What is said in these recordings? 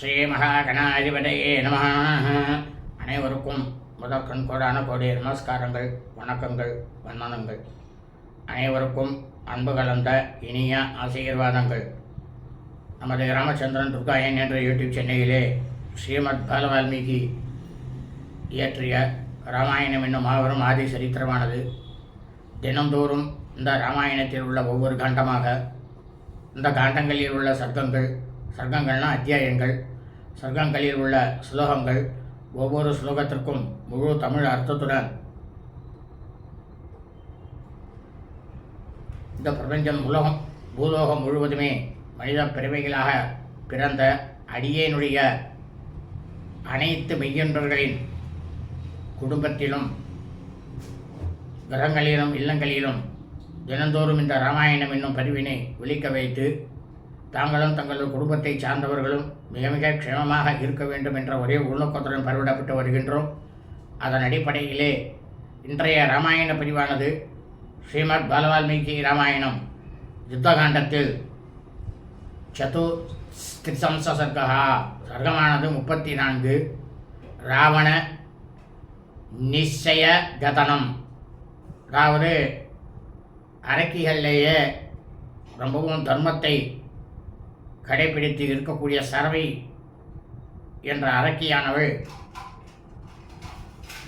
ஸ்ரீ மகாகணாதிபதியே நம அனைவருக்கும் முதற்கண் கோடான கோடி நமஸ்காரங்கள் வணக்கங்கள் வந்தனங்கள். அனைவருக்கும் அன்பு கலந்த இனிய ஆசீர்வாதங்கள். நமது ராமச்சந்திரன் துர்காயன் என்ற யூடியூப் சென்னையிலே ஸ்ரீமத் பால வால்மீகி இயற்றிய ராமாயணம் என்னும் மாபெரும் ஆதி சரித்திரமானது. தினந்தோறும் இந்த ராமாயணத்தில் உள்ள ஒவ்வொரு காண்டமாக இந்த காண்டங்களில் உள்ள சர்க்கங்கள் சர்க்கங்கள்னா அத்தியாயங்கள் சர்க்கங்களில் உள்ள ஸ்லோகங்கள் ஒவ்வொரு ஸ்லோகத்திற்கும் முழு தமிழ் அர்த்தத்துடன். இந்த பிரபஞ்சம் உலகம் பூலோகம் முழுவதுமே மனித பிறவைகளாக பிறந்த அடியேனுடைய அனைத்து மெய்யன்பர்களின் குடும்பத்திலும் கிரகங்களிலும் இல்லங்களிலும் தினந்தோறும் இந்த ராமாயணம் என்னும் பதிவினை ஒழிக்க வைத்து தாங்களும் தங்களது குடும்பத்தை சார்ந்தவர்களும் மிக மிக க்ஷேமமாக இருக்க வேண்டும் என்ற ஒரே உள்நோக்கத்துடன் பரவிடப்பட்டு வருகின்றோம். அதன் அடிப்படையிலே இன்றைய ராமாயண பதிவானது ஸ்ரீமத் பாலவால்மீகி ராமாயணம் யுத்தகாண்டத்தில் சது திரிசம்ச சர்க்கா சர்க்கமானது முப்பத்தி நான்கு ராவண நிச்சய கதனம். அதாவது அரக்கிகளிலேயே ரொம்பவும் தர்மத்தை கடைபிடித்து இருக்கக்கூடிய சரவை என்ற அரக்கியானவள்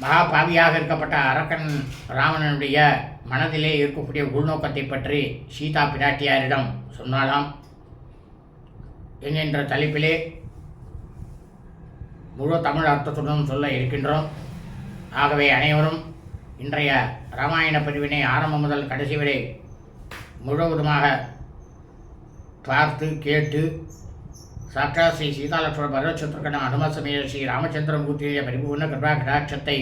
மகாபாவியாக இருக்கப்பட்ட அரக்கன் ராவணனுடைய மனதிலே இருக்கக்கூடிய உள்நோக்கத்தை பற்றி சீதா பிராட்டியாரிடம் சொன்னாலாம் என்கின்ற தலைப்பிலே முழு தமிழ் அர்த்தத்துடன் சொல்ல இருக்கின்றோம். ஆகவே அனைவரும் இன்றைய ராமாயண பதிவினை ஆரம்பம் முதல் கடைசி வரை முழுவதுமாக பார்த்து கேட்டு சாக்கா ஸ்ரீ சீதாலட்சுமண பரவச்சத்ருகண அனுமசமய ஸ்ரீ ராமச்சந்திரம் ராமச்சந்திரமூர்த்தியுடைய பரிபூர்ண கிருபா கடாட்சத்தை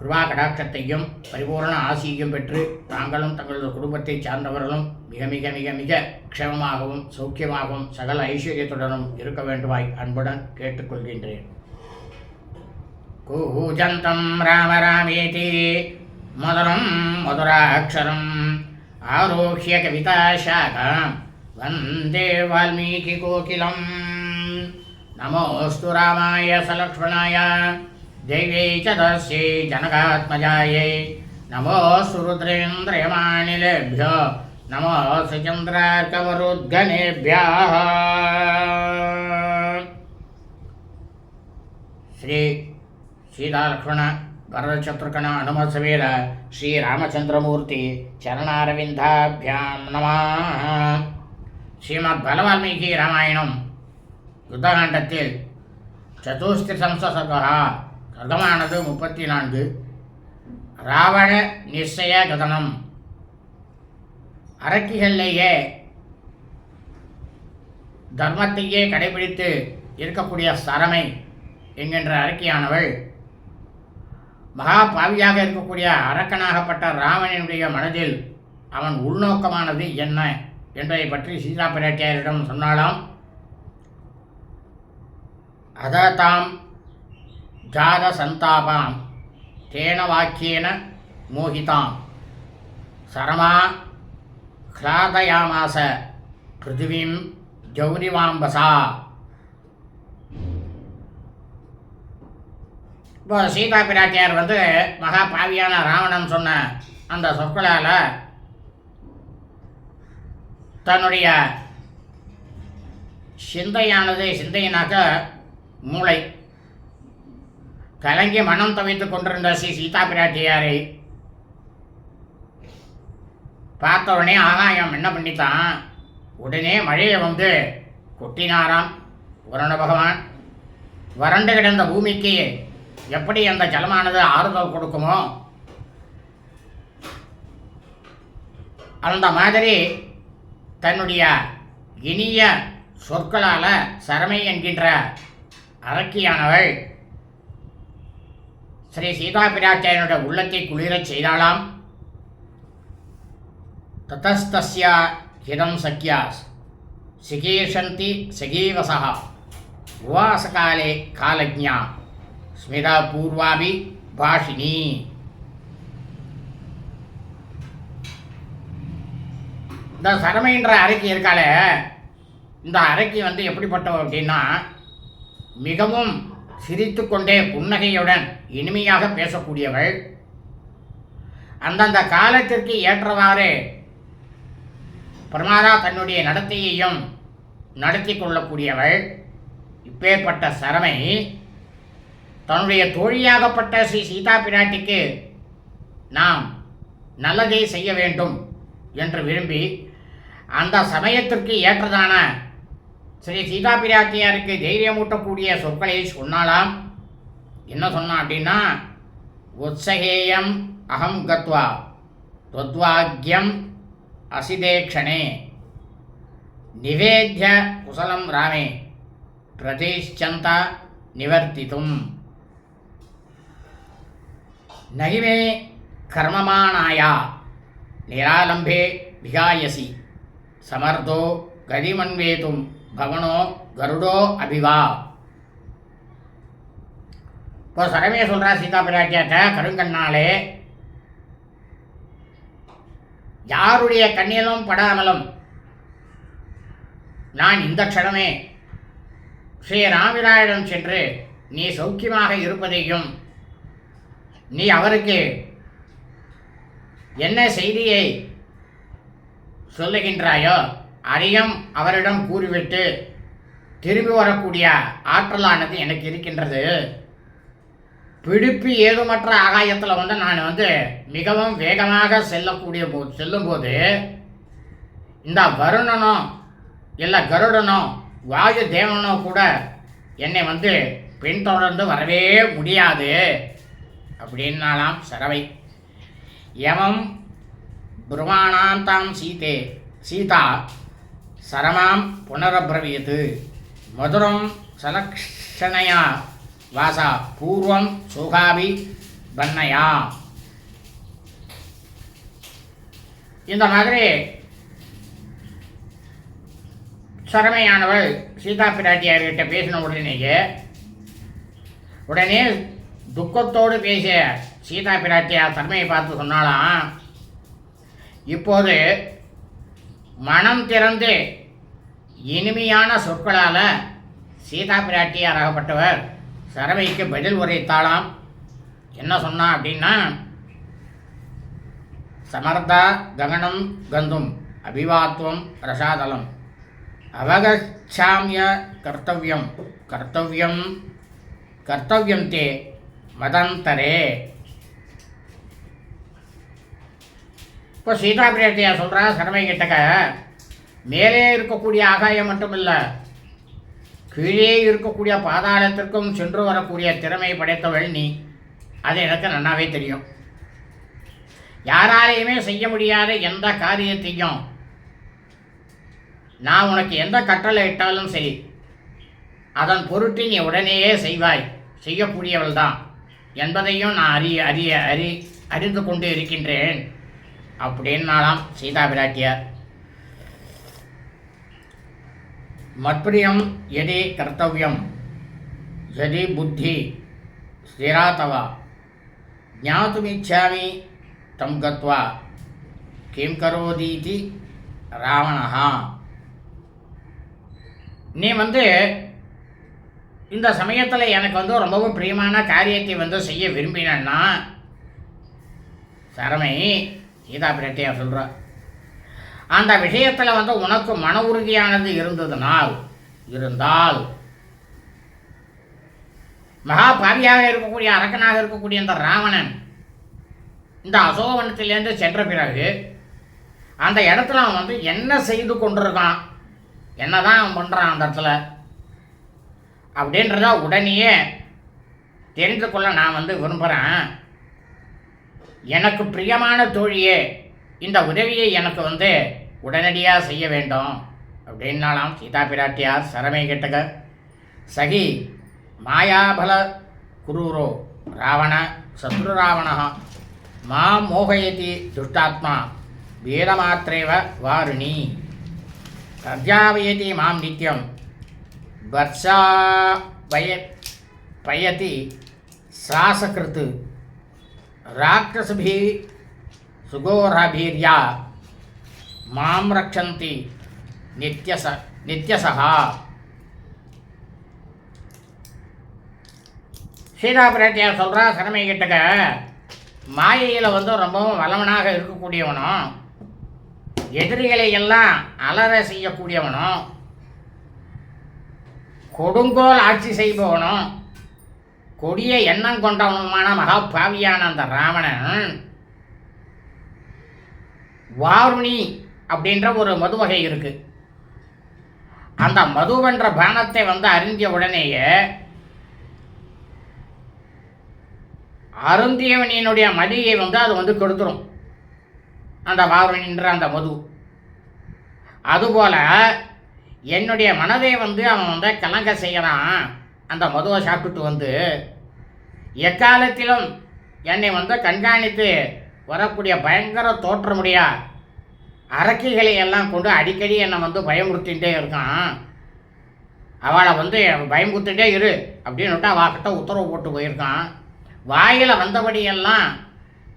கிருபா கடாட்சத்தையும் பரிபூர்ண ஆசியையும் பெற்று தாங்களும் தங்களது குடும்பத்தைச் சார்ந்தவர்களும் மிக மிக மிக மிக க்ஷமமாகவும் சௌக்கியமாகவும் சகல ஐஸ்வர்யத்துடனும் இருக்க வேண்டுமாய் அன்புடன் கேட்டுக்கொள்கின்றேன். கூஜந்தம் ராமராமேதி மதுரம் மதுராட்சரம் ஆரோக்கிய கவிதா சாகம். वंदे वाल्मीकिकोकिलम् नमोऽस्तु रामाय सलक्ष्मणाय। देव्यै च तस्यै जनकात्मजायै। नमोऽस्तु रुद्रेन्द्रियमाणिलेभ्यो। नमोऽस्तु श्री ಸೀತಾಲಕ್ಷ್ಮಣ भरतचतुर्कण ಹನುಮಸವೀರ ಶ್ರೀರಾಮಚಂದ್ರಮೂರ್ತಿ ಚರಣಾರವಿಂದಾಭ್ಯಾಂ ನಮಃ ஸ்ரீமத் பலவால்மீகி ராமாயணம். யுத்தகாண்டத்தில் சதுஸ்திரி சம்சர்கா சர்க்கமானது முப்பத்தி நான்கு ராவண நிச்சய கதனம் அரக்கிகளிலேயே தர்மத்தையே கடைபிடித்து இருக்கக்கூடிய சரமை என்கின்ற அரக்கியானவள் மகா பாவியாக இருக்கக்கூடிய அரக்கனாகப்பட்ட ராவணனுடைய மனதில் அவன் உள்நோக்கமானது என்ன? என்பதை பற்றி சீதா பிராட்டியாரிடம் சொன்னாலாம் அததாம் ஜாத சந்தாபாம் தேன வாக்கியேன மோகிதாம். சரமா கிளாதயாமாச பிருத்திவீம் ஜௌரிவாம்பசா இப்போ சீதா பிராட்டியார் வந்து மகா பாவியான ராவணன் சொன்ன அந்த சொற்களால் தன்னுடைய சிந்தையானது சிந்தையினாக்க மூளை கலங்கி மனம் தவித்துக் கொண்டிருந்த ஸ்ரீ சீதா பிராட்டியாரை பார்த்த உடனே ஆகாயம் என்ன பண்ணித்தான்? உடனே மழையை வந்து கொட்டினாராம் வருண பகவான். வறண்டு கிடந்த பூமிக்கு எப்படி அந்த ஜலமானது ஆறுதல் கொடுக்குமோ அந்த மாதிரி தன்னுடைய இனிய சொற்களால் சரமை என்கின்ற அரக்கியானவள் ஸ்ரீ சீதா பிராட்டியனுடைய உள்ளத்தை குளிரச் செய்தாளாம். ததஸ்தஸ்யா ஹிதம் சக்கியாஸ் சிகீர்ஷந்தி சகீவசா உவாசகாலே காலஜா ஸ்மிதா பூர்வாபி பாஷினி. இந்த சரமைன்ற அரைக்கி இருக்காளே. இந்த அரைக்கி வந்து எப்படிப்பட்டவ அப்படின்னா மிகவும் சிரித்துக்கொண்டே புன்னகையுடன் இனிமையாக பேசக்கூடியவள். அந்தந்த காலத்திற்கு ஏற்றவாறு பிரமாதா தன்னுடைய நடத்தையையும் நடத்தி கொள்ளக்கூடியவள். இப்பேற்பட்ட சரமை தன்னுடைய தோழியாகப்பட்ட ஸ்ரீ சீதா பிராட்டிக்கு நாம் நல்லதை செய்ய வேண்டும் என்று விரும்பி அந்த சமயத்திற்கு ஏற்றதான ஸ்ரீ சீதா பிராட்டியாருக்கு தைரியமூட்டக்கூடிய சொற்களை சொன்னாலாம் என்ன சொன்னான் அப்படின்னா உத்சகேயம் அகம் கத்வா தொத்வாக்கியம் அசிதேக்ஷணே நிவேத்திய குசலம் ராமே பிரதிஷ்சந்த நிவர்த்தித்தும் நகிமே கர்மமானாயா நிராலம்பே விகாயசி சமர்த்தோ கதிமன்வேதும் பவனோ கருடோ அபிவா. இப்போ சரமே சொல்கிறா சீதா பிராட்டியாட்ட கருங்கண்ணாலே யாருடைய கண்ணிலும் படாமலும் நான் இந்த க்ஷணமே ஸ்ரீ ராமிராயிடம் சென்று நீ சௌக்கியமாக இருப்பதையும் நீ அவருக்கு என்ன செய்தியை சொல்லுகின்றாயோ? அதையும் அவரிடம் கூறிவிட்டு திரும்பி வரக்கூடிய ஆற்றலானது எனக்கு இருக்கின்றது. பிடிப்பு ஏதுமற்ற ஆகாயத்தில் வந்து நான் வந்து மிகவும் வேகமாக செல்லக்கூடிய போ செல்லும்போது இந்த வருணனோ இல்லை கருடனோ வாயு தேவனோ கூட என்னை வந்து பின்தொடர்ந்து வரவே முடியாது. அப்படின்னாலாம் சரவை. யமம் சீதே. சீதா சரமாம் புனரபிரவியது. மதுரம் சலக்ஷணையா வாசா பூர்வம் சுகாபி பன்னயா இந்த மாதிரி சரமையானவள் சீதா பிராட்டியார்கிட்ட பேசின உடனேயே உடனே துக்கத்தோடு பேசிய சீதா பிராட்டியார் தன்மையை பார்த்து சொன்னாலாம் இப்போது மனம் திறந்து இனிமையான சொற்களால் சீதா பிராட்டியார் ஆகப்பட்டவர். சரவைக்கு பதில் உரைத்தாளாம். என்ன சொன்னா அப்படின்னா சமர்த்தா ககனம் கந்தும் அபிவாத்வம் ரசாதலம் அவகச்சாமிய கர்த்தவியம் கர்த்தவியம் கர்த்தவியம் தே மதந்தரே இப்போ சீதா பிரியாட்டியா சொல்கிறா சரமை கிட்டக்க மேலே இருக்கக்கூடிய ஆகாயம் மட்டும் இல்லை கீழே இருக்கக்கூடிய பாதாளத்திற்கும் சென்று வரக்கூடிய திறமை படைத்தவள் நீ. அது எனக்கு நன்னாவே தெரியும். யாராலையுமே செய்ய முடியாத எந்த காரியத்தையும் நான் உனக்கு எந்த கட்டளை இட்டாலும் சரி அதன் பொருட்டு நீ உடனேயே செய்வாய். செய்யக்கூடியவள் தான் என்பதையும் நான் அறிய அறிய அறி அறிந்து கொண்டு இருக்கின்றேன். அப்படின்னாலாம் சீதா பிராட்டியார் மத்பிரியம் எதி கர்த்தவியம் எதி புத்தி ஸ்திரா தவ ஞாத்துமிச்சாமி தம் கத்வா கிம் கரோதீதி ராவணஹா. நீ வந்து இந்த சமயத்தில் எனக்கு வந்து ரொம்பவும் பிரியமான காரியத்தை வந்து செய்ய விரும்பினன்னா சரமை சீதா பிராட்டியா சொல்கிறா அந்த விஷயத்தில் வந்து உனக்கு மன உறுதியானது இருந்ததுனால் இருந்தால் மகா பாவியாக இருக்கக்கூடிய அரக்கனாக இருக்கக்கூடிய இந்த ராவணன் இந்த அசோகவனத்திலேருந்து சென்ற பிறகு அந்த இடத்துல அவன் வந்து என்ன செய்து கொண்டிருக்கான்? என்னதான் அவன் பண்ணுறான் அந்த இடத்துல? அப்படின்றத உடனேயே தெரிந்து கொள்ள நான் வந்து விரும்புகிறேன் எனக்கு பிரியமான தோழியே இந்த உதவியை எனக்கு வந்து உடனடியாக செய்ய வேண்டும். அப்படின்னாலாம் சீதா பிராட்டியார் சரமை கெட்டக. சகி மாயாபல குரூரோ ராவண சத்ரு ராவண மா மோகயதி துஷ்டாத்மா வேதமாத்திரேவ வாருணி. தர்ஜாவயதி மாம் நித்யம் வர்ஷா பய பயதி சாசகிருத்து ராட்சசபி சுகோராபீர்யா மாம் ரக்ஷந்தி நித்யச நித்யசகா சீதா பிராட்டியார் சொல்கிறா சிறமை கிட்டக்க மாயையில் வந்து ரொம்பவும் வல்லவனாக இருக்கக்கூடியவனும் எதிரிகளை எல்லாம் அலற செய்யக்கூடியவனும் கொடுங்கோல் ஆட்சி செய்பவனும் கொடிய எண்ணம் கொண்டவனுமான மகா பாவியான அந்த ராவணன் வாருணி அப்படின்ற ஒரு மது வகை இருக்கு. அந்த மதுவென்ற பானத்தை வந்து அருந்திய உடனேயே அருந்தியவனினுடைய மதியை வந்து அது வந்து கெடுத்துரும். அந்த வாருணின்ற அந்த மது. அதுபோல என்னுடைய மனதை வந்து அவன் வந்து கலங்க செய்யறான். அந்த மதுவை சாப்பிட்டுட்டு வந்து எக்காலத்திலும் என்னை வந்து கண்காணித்து வரக்கூடிய பயங்கர தோற்றமுடைய அரக்கிகளை எல்லாம் கொண்டு அடிக்கடி என்னை வந்து பயமுறுத்திகிட்டே இருக்கான். அவளை வந்து பயமுறுத்திட்டே இரு அப்படின்னுட்டு அவகிட்ட உத்தரவு போட்டு போயிருக்கான். வாயில் வந்தபடியெல்லாம்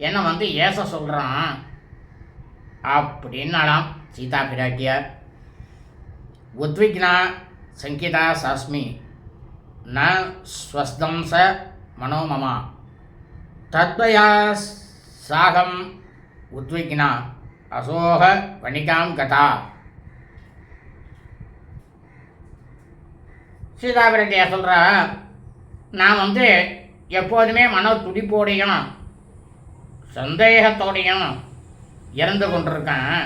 என்னை வந்து ஏச சொல்கிறான் அப்படின்னாலாம் சீதா பிராட்டியார். உத்விக்னா சங்கீதா சாஸ்மி. ந ஸ்வஸ்தம்ச மனோமமா தத்வயா சாகம் உத்விக்னா அசோக வணிகாம் கதா சீதாபிரட்டியா சொல்கிறா நான் வந்து எப்போதுமே மன துடிப்போடையும் சந்தேகத்தோடையும் இறந்து கொண்டிருக்கேன்.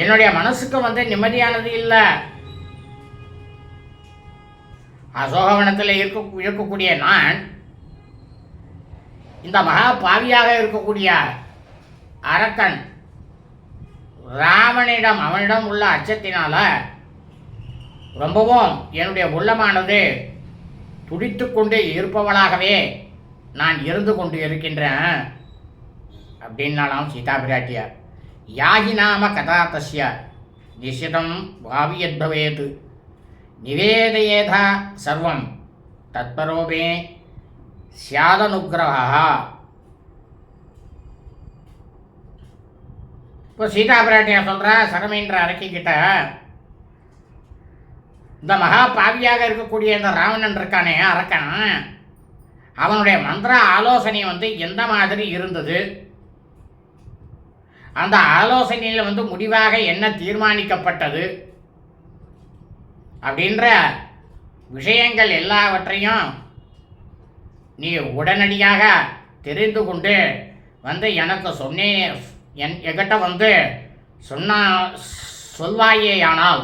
என்னுடைய மனசுக்கு வந்து நிம்மதியானது இல்லை. அசோகவனத்தில் இருக்க இருக்கக்கூடிய நான் இந்த மகா பாவியாக இருக்கக்கூடிய அரக்கன் ராமனிடம் அவனிடம் உள்ள அச்சத்தினால ரொம்பவும் என்னுடைய உள்ளமானது துடித்து கொண்டு இருப்பவளாகவே நான் இருந்து கொண்டு இருக்கின்றேன். அப்படின்னாலாம் சீதா பிராட்டியார் யாகி நாம கதா தஸ்ய நிஷிதம் பாவியத்பவேத். நிவேதயேதா சர்வம். தத்பரோபே சியாதனுகிரகா இப்போ சீதா பிராட்டியா சொல்கிறா சரமேந்திர அரக்கிக்கிட்ட இந்த மகா பாவியாக இருக்கக்கூடிய இந்த ராவணன் இருக்கானே அரக்கன். அவனுடைய மந்திர ஆலோசனை வந்து எந்த மாதிரி இருந்தது? அந்த ஆலோசனையில் வந்து முடிவாக என்ன தீர்மானிக்கப்பட்டது? அப்படின்ற விஷயங்கள் எல்லாவற்றையும் நீ உடனடியாக தெரிந்து கொண்டு வந்து எனக்கு சொன்னே என் எங்கிட்ட வந்து சொன்னா சொல்வாயேயானால்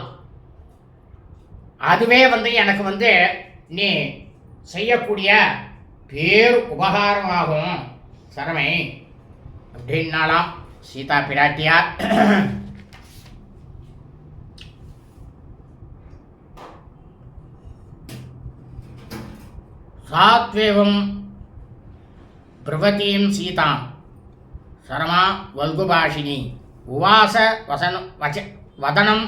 அதுவே வந்து எனக்கு வந்து நீ செய்யக்கூடிய பேர் உபகாரமாகும். சரமை. அப்படின்னாலாம் சீதா பிராட்டியார். சாத்வேவம் பிரவதீம் சீதாம் சரமா வல்குபாஷினி உவாச வசன வச்ச வதனம்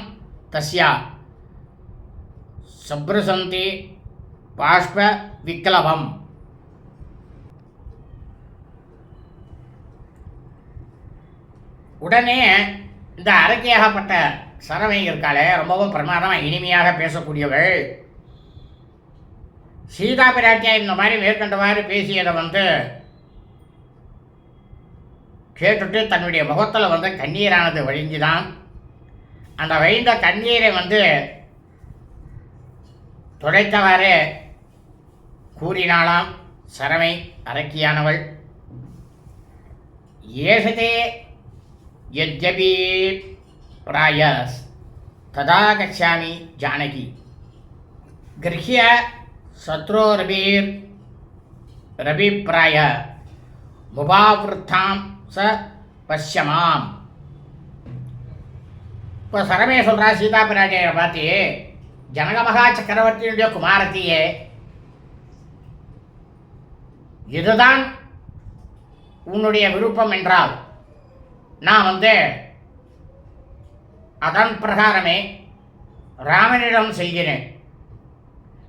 தஸ்யா சப்ருசந்தி பாஷ்ப விக்லவம் உடனே இந்த அரக்கியாகப்பட்ட சரவை இருக்காளே ரொம்பவும் பிரமாதமாக இனிமையாக பேசக்கூடியவள். சீதா பிராட்டியை இந்த மாதிரி மேற்கண்டவாறு பேசியதை வந்து கேட்டுட்டு தன்னுடைய முகத்தில் வந்து கண்ணீரானது வழிஞ்சுதான். அந்த வழிந்த கண்ணீரை வந்து துடைத்தவாறு கூறினாளாம் சரமை அரக்கியானவள். ஏசதே யஜபீ பிராயஸ் ததாகச்சாமி ஜானகி. கிரகிய சத்ரோரபீர் ரபிப்பிராய முபாவிருத்தாம் ச பஷ்யமாம். இப்போ சரமே சொல்கிறா சீதா பிராட்டியை பார்த்து ஜனகமகா சக்கரவர்த்தியினுடைய குமாரத்தியே இதுதான் உன்னுடைய விருப்பம் என்றால் நான் வந்து அதன் பிரகாரமே ராமனிடம் செய்கிறேன்.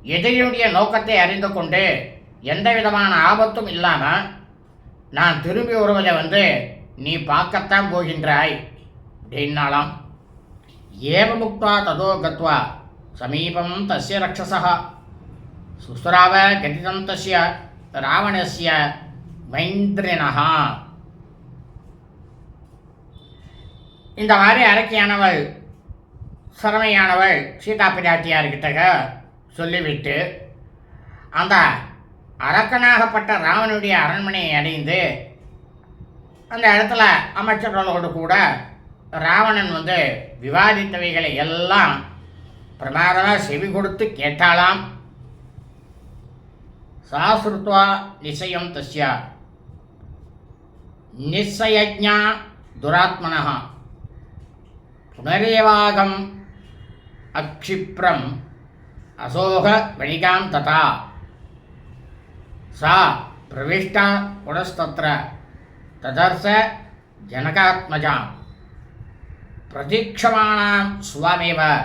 எதிரியுடைய நோக்கத்தை அறிந்து கொண்டு எந்த விதமான ஆபத்தும் இல்லாமல் நான் திரும்பி வருவதை வந்து நீ பார்க்கத்தான் போகின்றாய் அப்படின்னாலாம் ஏவமுக்தா ததோ கத்வா சமீபம் தஸ்ய ரக்ஷசா. சுஸ்ராவ கதிதம் தஸ்ய ராவணஸ்ய மைந்திரினஹா. இந்த மாதிரி அரக்கியானவள் சிறமையானவள் சீதா பிராட்டியார்கிட்ட சொல்லிவிட்டு அந்த அரக்கனாகப்பட்ட ராவனுடைய அரண்மனையை அடைந்து அந்த இடத்துல அமைச்சர்களோடு கூட ராவணன் வந்து விவாதித்தவைகளை எல்லாம் பிரமாதமாக செவி கொடுத்து கேட்டாலாம் சாஸ்ருத்வா நிச்சயம் தஸ்யா. நிச்சயஜா துராத்மனா புனரேவாகம் அக்ஷிப்ரம் அசோக வணிகாம் ததா. சா பிரவிஷ்டா புனஸ்தத்ர ததர்ச ஜனகாத்மஜாம். பிரதீட்சமானாம் சுவாமிவ.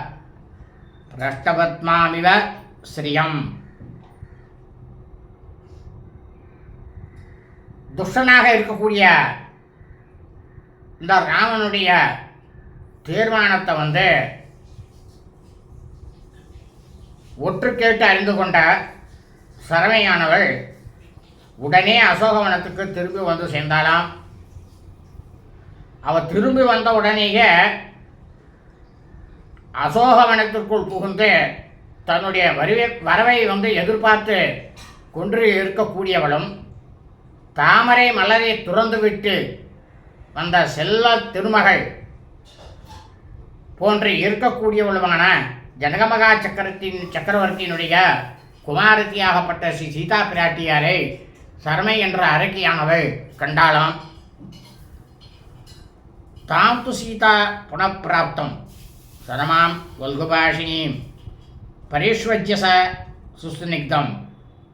பிரஷ்டபத்மாமிவ ஸ்ரீயம். துஷ்டனாக இருக்கக்கூடிய இந்த ராமனுடைய தீர்மானத்தை வந்து ஒற்று கேட்டு அறிந்து கொண்ட சரமையானவள் உடனே அசோகவனத்துக்கு திரும்பி வந்து சேர்ந்தாளாம். அவ திரும்பி வந்த உடனேயே அசோகவனத்திற்குள் புகுந்து தன்னுடைய வருவை வரவை வந்து எதிர்பார்த்து கொன்று இருக்கக்கூடியவளும் தாமரை மலரை துறந்துவிட்டு வந்த செல்ல திருமகள் போன்று இருக்கக்கூடியவளுமான ஜனகமகா சக்கரத்தின் சக்கரவர்த்தியினுடைய குமாரத்தியாகப்பட்ட ஸ்ரீ சீதா பிராட்டியாரை சர்மை என்ற அரக்கியானவள் கண்டாளாம். தாம் து சீதா புனப்பிராப்தம் சரமாம் வல்குபாஷினீம். பரிஷ்வஜ்ய ச சுஸ்னிக்தம்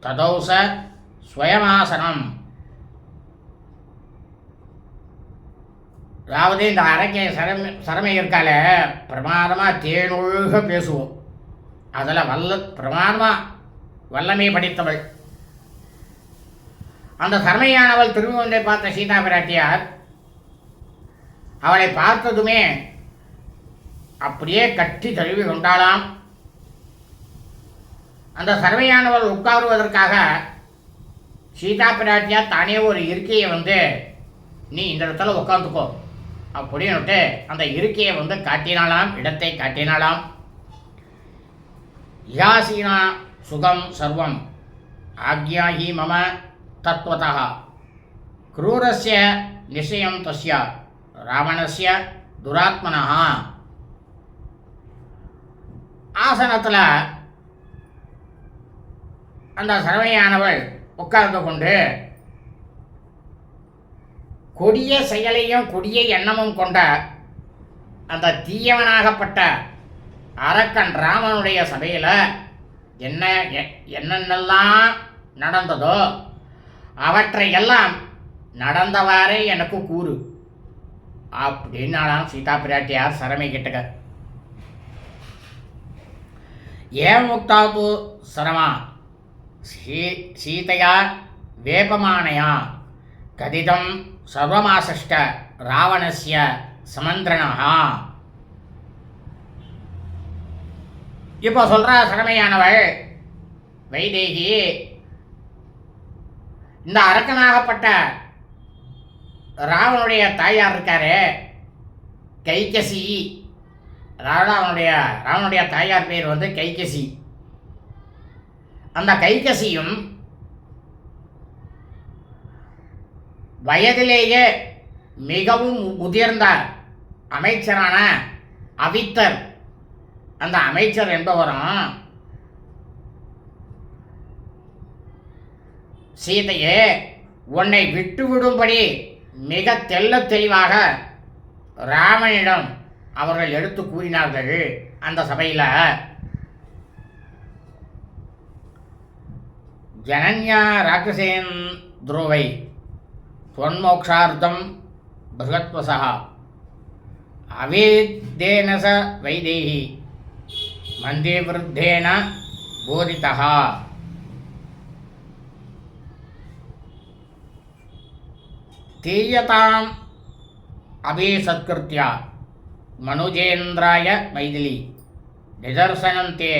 ததௌ ச ஸ்வயமாசனம். அதாவது இந்த அரக்கை சரமை சரமை இருக்கால பிரமாதமாக தேனொழுக பேசுவோம். அதில் வல்ல பிரமாதமாக வல்லமை படித்தவள். அந்த சரமையானவள் திரும்பி வந்தே பார்த்த சீதா பிராட்டியார் அவளை பார்த்ததுமே அப்படியே கட்டி தழுவி கொண்டாளாம். அந்த சர்வையானவள் உட்காருவதற்காக சீதா பிராட்டியார் தானே ஒரு இருக்கையை வந்து நீ இந்த இடத்துல உட்காந்துக்கோ அப்படின்னுட்டு அந்த இருக்கையை வந்து காட்டினாலாம் இடத்தை காட்டினாலாம் யாசீனா சுகம் சர்வம் ஆக்யாஹி மம தத்வதः क्रूरस्य निश्चयं तस्य ராவணஸ்ய துராத்மனः ஆசனத்தில் அந்த சரவையானவள் உட்கார்ந்து கொண்டு கொடிய செயலையும் கொடிய எண்ணமும் கொண்ட அந்த தீயவனாகப்பட்ட அரக்கன் ராமனுடைய சபையில் என்ன எ- என்னென்னலாம் நடந்ததோ அவற்றை எல்லாம் நடந்தவாறே எனக்கு கூறு. அப்படின்னாலாம் சீதா பிராட்டியார் சரமை கிட்டக்க. ஏன் முக்தாது சரமா? சீ சீதையா வேபமானையா கதிதம் சர்வமாசஷ்ட ராவணஸ்ய சமந்திரணா இப்போ சொல்கிற சரமையானவள் வைதேகி இந்த அரக்கனாகப்பட்ட ராவனுடைய தாயார் இருக்காரு கைகசி. ராவணனுடைய ராவனுடைய தாயார் பேர் வந்து கைகசி. அந்த கைகசியும் வயதிலேயே மிகவும் முதிர்ந்த அமைச்சரான அவித்தர். அந்த அமைச்சர் என்பவரும் சீதையே உன்னை விட்டுவிடும்படி மிக தெல்ல தெளிவாக ராமனிடம் அவர்கள் எடுத்து கூறினார்கள் அந்த சபையில். ஜனன்யா ராட்சசேன் துருவை त्वन्मोक्षार्थं बृहत्वसः। अवेद्येन स वैदेही, मन्दिरवृद्धेन बोधितः। तीयताम् अभिसत्कृत्य मनुजेन्द्राय मैथिली निदर्शनं ते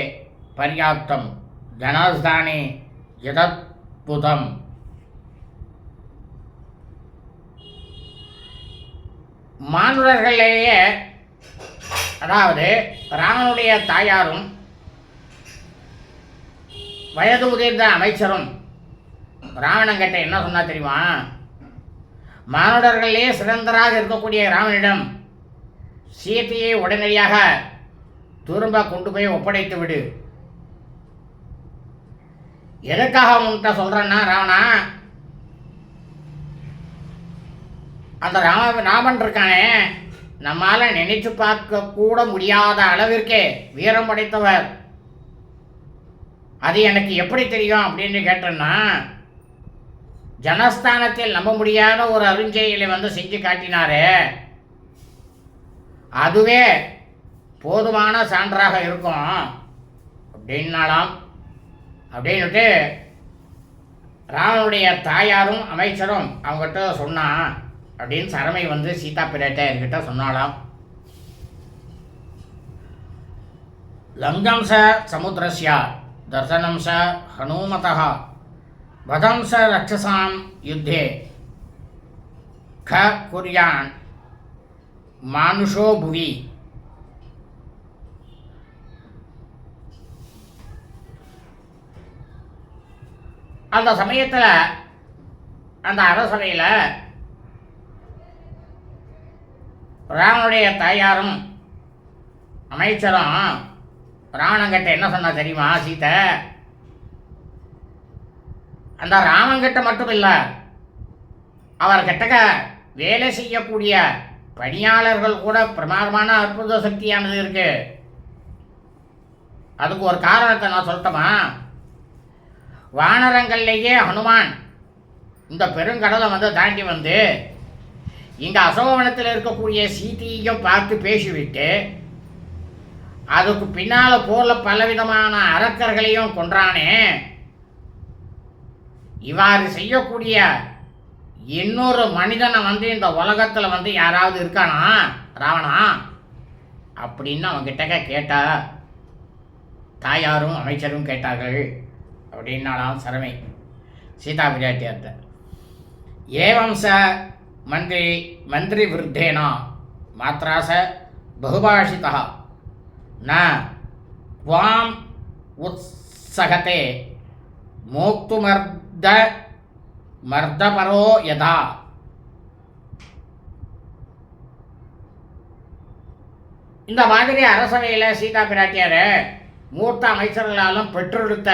पर्याप्तं जनास्थाने यदद्भुतम्। மானுடர்களேயே அதாவது ராமனுடைய தாயாரும் வயது உதிர்ந்த அமைச்சரும் ராவணங்கிட்ட என்ன சொன்னா தெரியுமா? மானுடர்களே சிறந்தராக இருக்கக்கூடிய ராமனிடம் சீத்தையை உடனடியாக திரும்ப கொண்டு போய் ஒப்படைத்து விடு. எதுக்காக உன்கிட்ட சொல்றேன்னா ராவணா அந்த ராம ராமன் இருக்கானே. நம்மால நினைச்சு பார்க்க கூட முடியாத அளவிற்கே வீரம் படைத்தவர். அது எனக்கு எப்படி தெரியும் அப்படின்னு கேட்டேன்னா ஜனஸ்தானத்தில் நம்ப முடியாத ஒரு அருஞ்செயலை வந்து செஞ்சு காட்டினாரே. அதுவே போதுமான சான்றாக இருக்கும். அப்படின்னாலாம். அப்படின்னுட்டு ராமனுடைய தாயாரும் அமைச்சரும் அவங்ககிட்ட சொன்னான். அப்படின்னு சரமை வந்து சீதா பிராட்ட என்கிட்ட சொன்னாலாம் லங்கம் ச சமுத்திரஸ்ய தர்சனம் ச ஹனுமதா வதம் ச யுத்தே க குர்யான் மானுஷோ புவி. அந்த சமயத்தில் அந்த அரசவையில் ராமனுடைய தாயாரும் அமைச்சரும் ராவணங்கிட்ட என்ன சொன்னா தெரியுமா சீதை? அந்த ராமங்கிட்ட மட்டும் இல்லை அவர் கிட்டக்க வேலை செய்யக்கூடிய பணியாளர்கள் கூட பிரமாதமான அற்புத சக்தியானது இருக்கு. அதுக்கு ஒரு காரணத்தை நான் சொல்லட்டுமா? வானரங்கள்லேயே ஹனுமான் இந்த பெருங்கடலை வந்து தாண்டி வந்து இங்கே அசோகவனத்தில் இருக்கக்கூடிய சீதையையும் பார்த்து பேசிவிட்டு அதுக்கு பின்னால் போரில் பலவிதமான அரக்கர்களையும் கொன்றானே. இவ்வாறு செய்யக்கூடிய இன்னொரு மனிதனை வந்து இந்த உலகத்தில் வந்து யாராவது இருக்கானா? ராவணா? அப்படின்னு அவங்கிட்ட கேட்டா தாயாரும் அமைச்சரும் கேட்டார்கள். அப்படின்னாலாம் சரமை சீதா பிராட்டியார்த்த ஏவம் ச மந்திரி மந்திரி விருத்தேனா? மாத்ராச பகுபாஷிதா. ந துவாம் உத்சகதே மோக்துமர்த மர்தபரோ யதா. இந்த மாதிரி அரசவையில் சீதா பிராட்டியார் மூர்த்த அமைச்சர்களாலும் பெற்றெடுத்த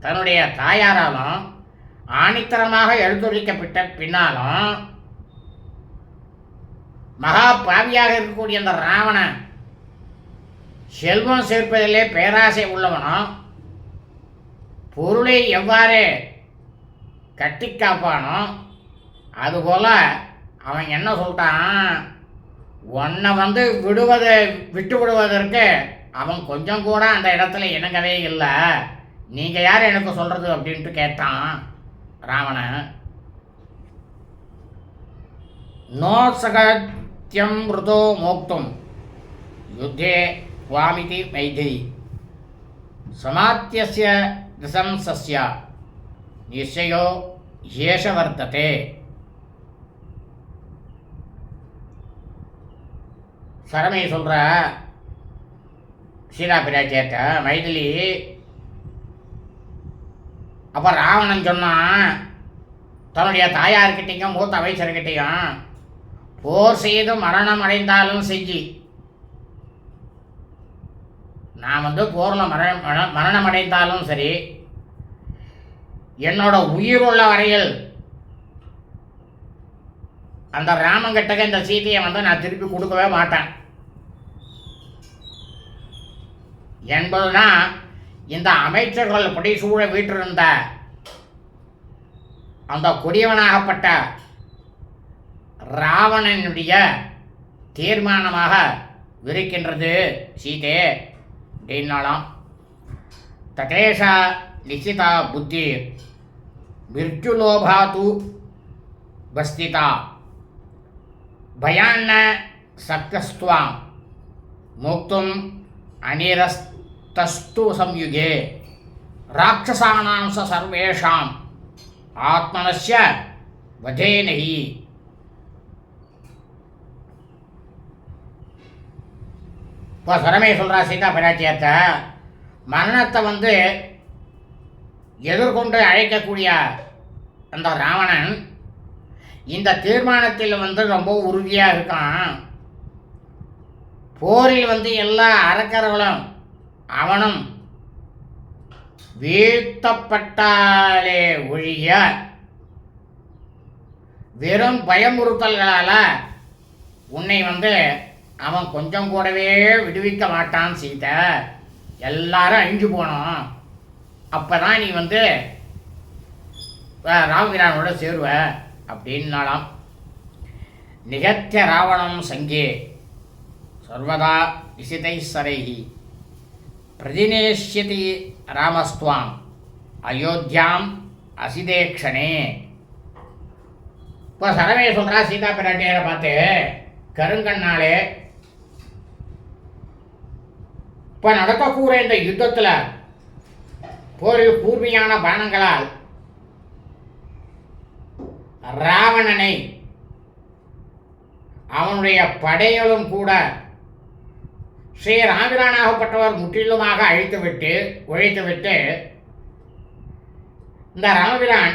தன்னுடைய தாயாராலும் ஆணித்தரமாக எழுத்துரைக்கப்பட்ட பின்னாலும் மகா பாவியாக இருக்கக்கூடிய அந்த ராவணன் செல்வம் சேர்ப்பதிலே பேராசை உள்ளவனும் பொருளை எவ்வாறு கட்டி காப்பானோ அதுபோல் அவன் என்ன சொல்லிட்டான்? உன்னை வந்து விடுவதை விட்டு விடுவதற்கு அவன் கொஞ்சம் கூட அந்த இடத்துல இணங்கவே இல்லை. நீங்கள் யார் எனக்கு சொல்கிறது அப்படின்ட்டு கேட்டான். ராவணன். நோசகத்தியம் மிருதோ மோக்தும். யுத்தே வாமிதி மைதிரி சமாத்தியஸ்ய நிசம்சஸ்ய நிச்சயோ ஏஷ வர்த்ததே சரமை சொல்கிற சீதா பிராட்டியாட்ட மைதிலி அப்போ ராவணன் சொன்னான் தன்னுடைய தாயார்கிட்டையும் மூத்த அமைச்சர்கிட்டையும் போர் செய்து மரணம் அடைந்தாலும் செஞ்சு நான் வந்து போரில் மரணம் மரண- மரணம் அடைந்தாலும் சரி என்னோட உயிர் உள்ள வரையில் அந்த ராமங்கிட்டக்க இந்த சீதையை வந்து நான் திருப்பி கொடுக்கவே மாட்டேன். என்பதுதான் இந்த அமைச்சர்கள் புடைசூழ வீட்டிருந்த அந்த கொடியவனாகப்பட்ட ராவணனுடைய தீர்மானமாக விரிக்கின்றது. சீதே அப்படின்னாலாம் ததேஷா நிஷிதா புத்தி மிர்ஜுலோபாது பஸ்திதா பயான்ன சக்கஸ்துவாம் மோக்தும் அனிரஸ்த தஸ்து சம்யுகே ராட்சசானாம் ச சர்வேஷாம் ஆத்மனஸ்ய வதேனகி இப்போ சுரமே சொல்கிறா சீதா பிராச்சியத்தை மரணத்தை வந்து எதிர்கொண்டு அழைக்கக்கூடிய அந்த ராவணன் இந்த தீர்மானத்தில் வந்து ரொம்ப உறுதியாக இருக்கான். போரில் வந்து எல்லா அரக்கர்களும் அவனும் வீழ்த்தப்பட்டாலே ஒழிய வெறும் பயமுறுத்தல்களால் உன்னை வந்து அவன் கொஞ்சம் கூடவே விடுவிக்க மாட்டான் சீதை. எல்லாரும் அழிஞ்சு போனோம். அப்போ தான் நீ வந்து ராமகிரானோட சேருவ அப்படின்னாலாம் நிகத்திய ராவணம் சங்கே. சர்வதா விசிதைஸ்வரைஹி பிரதிநேஷ்யதி ராமஸ்துவாம். அயோத்தியாம் அசிதேக்ஷணே இப்போ சரவே சொல்கிறா சீதா பிராட்டியரை பார்த்து கருங்கண்ணாலே இப்போ நடக்கக்கூற இந்த யுத்தத்தில் போரில் கூர்மையான பானங்களால் ராவணனை அவனுடைய படைகளும் கூட ஸ்ரீ ராமிரானாகப்பட்டவர் முற்றிலுமாக அழித்துவிட்டு ஒழித்துவிட்டு இந்த ராமபிரான்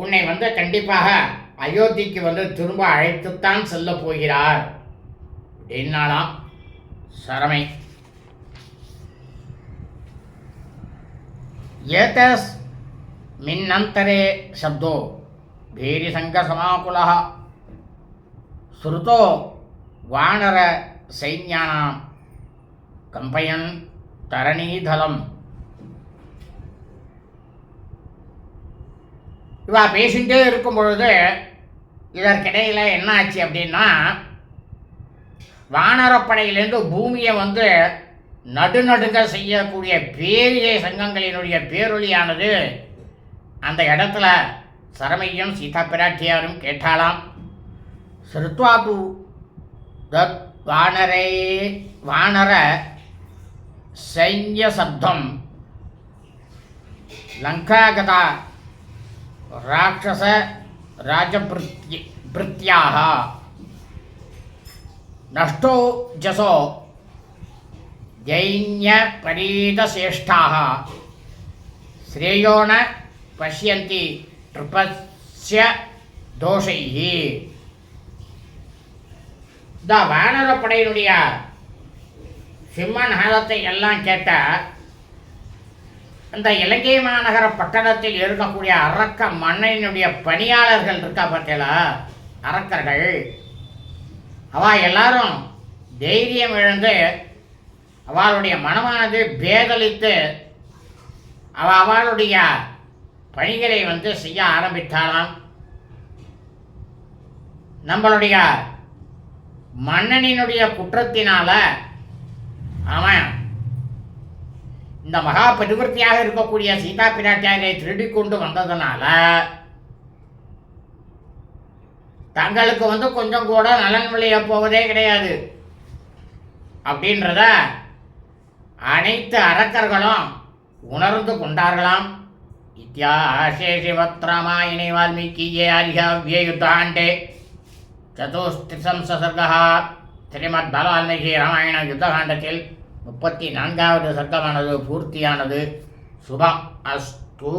உன்னை வந்து கண்டிப்பாக அயோத்திக்கு வந்து திரும்ப அழைத்துத்தான் செல்ல போகிறார். என்னாலாம் சரமை. ஏதஸ் மின்னந்தரே சப்தோ. பீரிசங்கசமாகுலா ஸ்ருதோ வானர சைன்யானாம். கம்பயன் தரணிதலம் இவா பேசிகிட்டே இருக்கும் பொழுது இதற்கிடையில் என்ன ஆச்சு அப்படின்னா வானரப்படையிலேருந்து பூமியை வந்து நடுநடுங்க செய்யக்கூடிய பேரிய சங்கங்களினுடைய பேரொழியானது அந்த இடத்துல சரமையும் சீதா பிராட்டியாரும் கேட்டாலாம் சிறுத்வாபு தத் வானரே வானர சைன்ய சப்தம் லங்காகதா ராட்சச ராஜபிருத்ய பிருத்யாக நஷ்டோ ஜசோ ஜைன்ய பரீதசேஷ்டாக ஸ்ரேயோ ந பஷ்யந்தி ட்ரிபஸ்ய தோஷைஹி இந்த வானரப்படையினுடைய சிம்மநாதத்தை எல்லாம் கேட்ட அந்த இலங்கை மாநகர பட்டணத்தில் இருக்கக்கூடிய அரக்க மன்னனுடைய பணியாளர்கள் இருக்கா பார்த்தீங்களா? அரக்கர்கள். அவ எல்லாரும் தைரியம் இழந்து அவளுடைய மனமானது பேதலித்து அவ அவளுடைய பணிகளை வந்து செய்ய ஆரம்பித்தாலாம் நம்மளுடைய மன்னனினுடைய குற்றத்தினால ஆமாம் இந்த மகா பரிவர்த்தியாக இருக்கக்கூடிய சீதா பிராட்டியாரை திருடி கொண்டு வந்ததுனால தங்களுக்கு வந்து கொஞ்சம் கூட நலன் விளைய போவதே கிடையாது. அப்படின்றத அனைத்து அரக்கர்களும் உணர்ந்து கொண்டார்களாம். இத்தியாசே சிவத்ராமாயணே வால்மீகியே ஆரியாவிய யுத்தாண்டே. சதுஸ்திரிசம்சர்கா ஸ்ரீமத் பாலவால்மீகி ராமாயண யுத்தகாண்டத்தில் முப்பத்தி நான்காவது சர்க்கமானது பூர்த்தியானது. சுபம் அஸ்து.